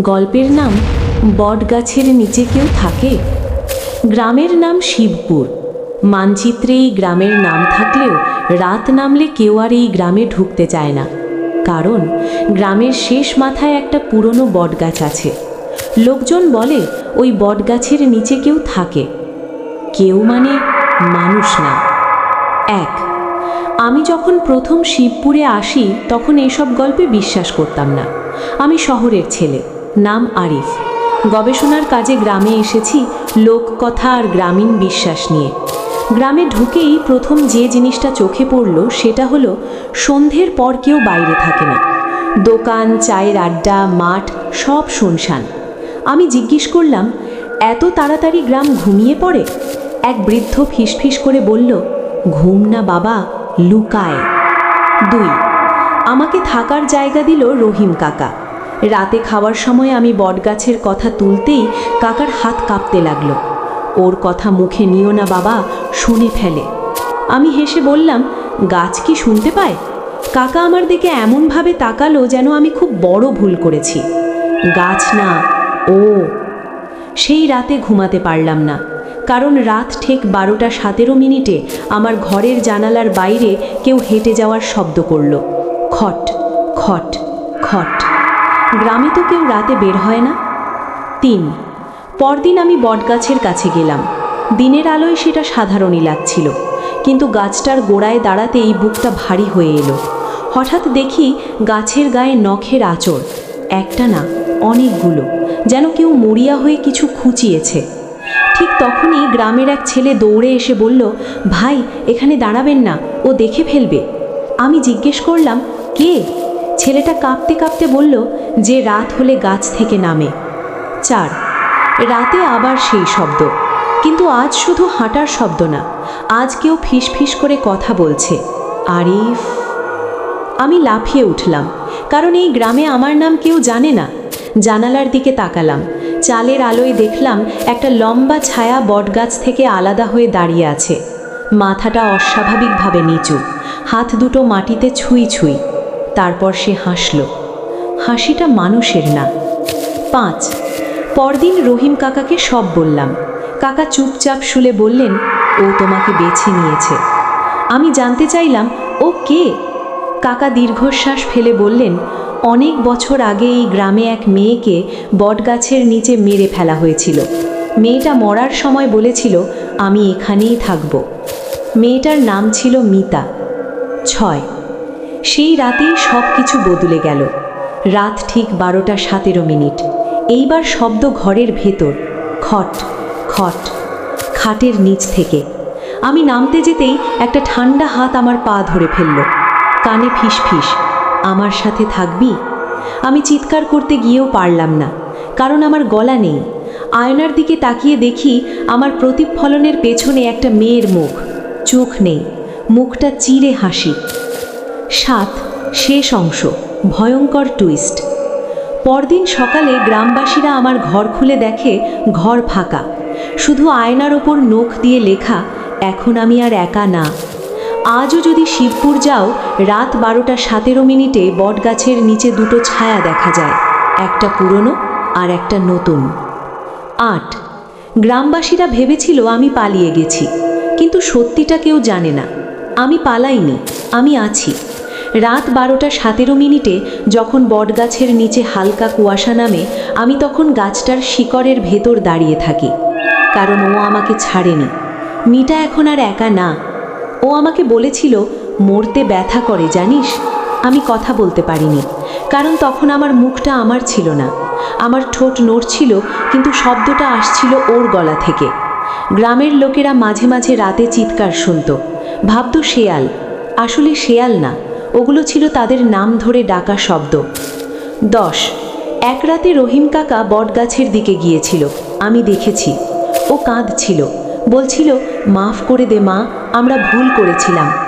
গল্পের নাম বটগাছের নিচে কেউ থাকে। গ্রামের নাম শিবপুর। মানচিত্রে এই গ্রামের নাম থাকলেও রাত নামলে কেউ আর এই গ্রামে ঢুকতে চায় না। কারণ গ্রামের শেষ মাথায় একটা পুরনো বটগাছ আছে। লোকজন বলে, ওই বটগাছের নিচে কেউ থাকে। কেউ মানে মানুষ না। এক, আমি যখন প্রথম শিবপুরে আসি, তখন এসব গল্পে বিশ্বাস করতাম না। আমি শহরের ছেলে। নাম আরিফ। গবেষণার কাজে গ্রামে এসেছি লোককথা আর গ্রামীণ বিশ্বাস নিয়ে। গ্রামে ঢুকেই প্রথম যে জিনিসটা চোখে পড়ল সেটা হলো, সন্ধ্যের পর কেউ বাইরে থাকে না। দোকান, চায়ের আড্ডা, মাঠ, সব শুনশান। আমি জিজ্ঞেস করলাম, এত তাড়াতাড়ি গ্রাম ঘুমিয়ে পড়ে? এক বৃদ্ধ ফিসফিস করে বলল, ঘুম না বাবা, লুকায়। দুই, আমাকে থাকার জায়গা দিল রহিম কাকা। রাতে খাওয়ার সময় আমি বটগাছের কথা তুলতেই কাকার হাত কাঁপতে লাগল। ওর কথা মুখে নিও না বাবা, শুনে ফেলে। আমি হেসে বললাম, গাছ কি শুনতে পায়? কাকা আমার দিকে এমনভাবে তাকালো যেন আমি খুব বড় ভুল করেছি। গাছ না, ও। সেই রাতে ঘুমাতে পারলাম না, কারণ রাত ঠিক বারোটা সতেরো মিনিটে আমার ঘরের জানালার বাইরে কেউ হেঁটে যাওয়ার শব্দ করল। খট খট খট। গ্রামে তো কেউ রাতে বের হয় না। তিন, পরদিন আমি বটগাছের কাছে গেলাম। দিনের আলোয় সেটা সাধারণই লাগছিল, কিন্তু গাছটার গোড়ায় দাঁড়াতেই বুকটা ভারী হয়ে এলো। হঠাৎ দেখি গাছের গায়ে নখের আঁচড়, একটা না, অনেকগুলো, যেন কেউ মরিয়া হয়ে কিছু খুঁচিয়েছে। ঠিক তখনই গ্রামের এক ছেলে দৌড়ে এসে বলল, ভাই, এখানে দাঁড়াবেন না, ও দেখে ফেলবে। আমি জিজ্ঞেস করলাম, কে? ছেলেটা কাঁপতে কাঁপতে বলল যে রাত হলে গাছ থেকে নামে। চার, রাতে আবার সেই শব্দ। কিন্তু আজ শুধু হাঁটার শব্দ না, আজ কেউ ফিস ফিস করে কথা বলছে। আরিফ আমি লাফিয়ে উঠলাম, কারণ এই গ্রামে আমার নাম কেউ জানে না। জানালার দিকে তাকালাম, চালের আলোয় দেখলাম একটা লম্বা ছায়া বটগাছ থেকে আলাদা হয়ে দাঁড়িয়ে আছে। মাথাটা অস্বাভাবিকভাবে নিচু, হাত দুটো মাটিতে ছুঁই ছুঁই। তারপর সে হাসল। হাসিটা মানুষের না। পাঁচ, পরদিন রহিম কাকাকে সব বললাম। কাকা চুপচাপ শুলে বললেন, ও তোমাকে বেছে নিয়েছে। আমি জানতে চাইলাম, ও কে? কাকা দীর্ঘশ্বাস ফেলে বললেন, অনেক বছর আগে এই গ্রামে এক মেয়েকে বটগাছের নিচে মেরে ফেলা হয়েছিল। মেয়েটা মরার সময় বলেছিল, আমি এখানেই থাকব। মেয়েটার নাম ছিল মিতা। ছয়, সেই রাতেই সব কিছু বদলে গেল। রাত ঠিক বারোটা সতেরো মিনিট। এইবার শব্দ ঘরের ভেতর। খট খট, খাটের নিচ থেকে। আমি নামতে যেতেই একটা ঠান্ডা হাত আমার পা ধরে ফেলল। কানে ফিস ফিস, আমার সাথে থাকবি? আমি চিৎকার করতে গিয়েও পারলাম না, কারণ আমার গলা নেই। আয়নার দিকে তাকিয়ে দেখি আমার প্রতিফলনের পেছনে একটা মেয়ের মুখ। চোখ নেই, মুখটা চিরে হাসি। সাত, শেষ অংশ। ভয়ঙ্কর টুইস্ট পরদিন সকালে গ্রামবাসীরা আমার ঘর খুলে দেখে ঘর ফাঁকা। শুধু আয়নার ওপর নখ দিয়ে লেখা, এখন আমি আর একা না। আজও যদি শিবপুর যাও, রাত বারোটা সতেরো মিনিটে বটগাছের নিচে দুটো ছায়া দেখা যায়, একটা পুরনো আর একটা নতুন। আট। গ্রামবাসীরা ভেবেছিল আমি পালিয়ে গেছি, কিন্তু সত্যিটা কেউ জানে না। আমি পালাইনি, আমি আছি। রাত বারোটা সতেরো মিনিটে যখন বটগাছের নিচে হালকা কুয়াশা নামে, আমি তখন গাছটার শিকড়ের ভেতর দাঁড়িয়ে থাকি। কারণ ও আমাকে ছাড়েনি। মিটা এখন আর একা না। ও আমাকে বলেছিল, মরতে ব্যথা করে, জানিস? আমি কথা বলতে পারিনি। কারণ তখন আমার মুখটা আমার ছিল না। আমার ঠোঁট নড়ছিল, কিন্তু শব্দটা আসছিল ওর গলা থেকে। গ্রামের লোকেরা মাঝে মাঝে রাতে চিৎকার শুনত। ভাবত, শেয়াল। আসলে শেয়াল না। ওগুলো ছিল তাদের নাম ধরে ডাকা শব্দ। দশ, এক রাতে রহিম কাকা বটগাছের দিকে গিয়েছিল। আমি দেখেছি। ও কাঁদছিল। বলছিল, মাফ করে দে মা, আমরা ভুল করেছিলাম।